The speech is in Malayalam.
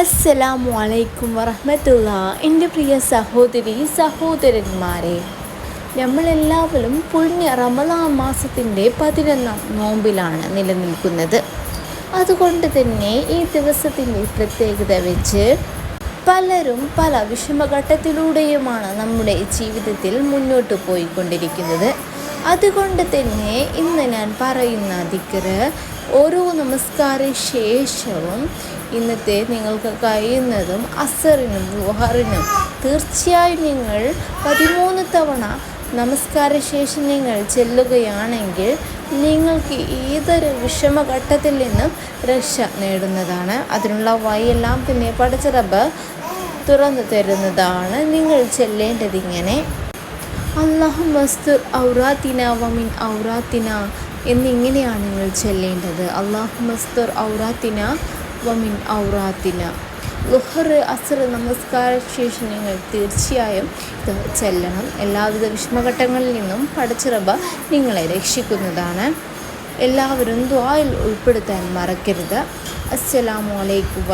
അസ്സലാമു അലൈക്കും വറഹമത്തുള്ള. എന്റെ പ്രിയ സഹോദരി സഹോദരന്മാരെ നമ്മളെല്ലാവരും പുണ്യ റമദാ മാസത്തിന്റെ പതിനൊന്നാം നോമ്പിലാണ് നിലനിൽക്കുന്നത്. അതുകൊണ്ട് തന്നെ ഈ ദിവസത്തിന്റെ പ്രത്യേകത വെച്ച് പലരും പല വിഷമഘട്ടത്തിലൂടെയുമാണ് നമ്മുടെ ജീവിതത്തിൽ മുന്നോട്ട് പോയിക്കൊണ്ടിരിക്കുന്നത്. അതുകൊണ്ട് തന്നെ ഇന്ന് ഞാൻ പറയുന്ന ദിക്കറ് ഓരോ നമസ്കാര ശേഷവും ഇന്നത്തെ നിങ്ങൾക്ക് കഴിയുന്നതും അസറിനും വുഹറിനും തീർച്ചയായും നിങ്ങൾ പതിമൂന്ന് തവണ നമസ്കാര ശേഷം നിങ്ങൾ ചെല്ലുകയാണെങ്കിൽ നിങ്ങൾക്ക് ഏതൊരു വിഷമഘട്ടത്തിൽ നിന്നും രക്ഷ നേടുന്നതാണ്. അതിനുള്ള വഴിയെല്ലാം പിന്നെ പഠിച്ചറബ് തുറന്നു തരുന്നതാണ്. നിങ്ങൾ ചെല്ലേണ്ടതിങ്ങനെ അള്ളാഹു മസ്തുർ ഔറാത്തിന വമിൻ ഔറാത്തിന എന്നിങ്ങനെയാണ് നിങ്ങൾ ചെല്ലേണ്ടത്. അള്ളാഹു മസ്തുർ ഔറാത്തിന വമിൻ ഔറാത്തിന. ലുഹർ അസർ നമസ്കാര ശേഷം നിങ്ങൾ തീർച്ചയായും ഇത് ചെല്ലണം. എല്ലാവിധ വിഷമഘട്ടങ്ങളിൽ നിന്നും പടച്ചിറബ നിങ്ങളെ രക്ഷിക്കുന്നതാണ്. എല്ലാവരും ദ്വായിൽ ഉൾപ്പെടുത്താൻ മറക്കരുത്. അസ്സലാമു അലൈക്കും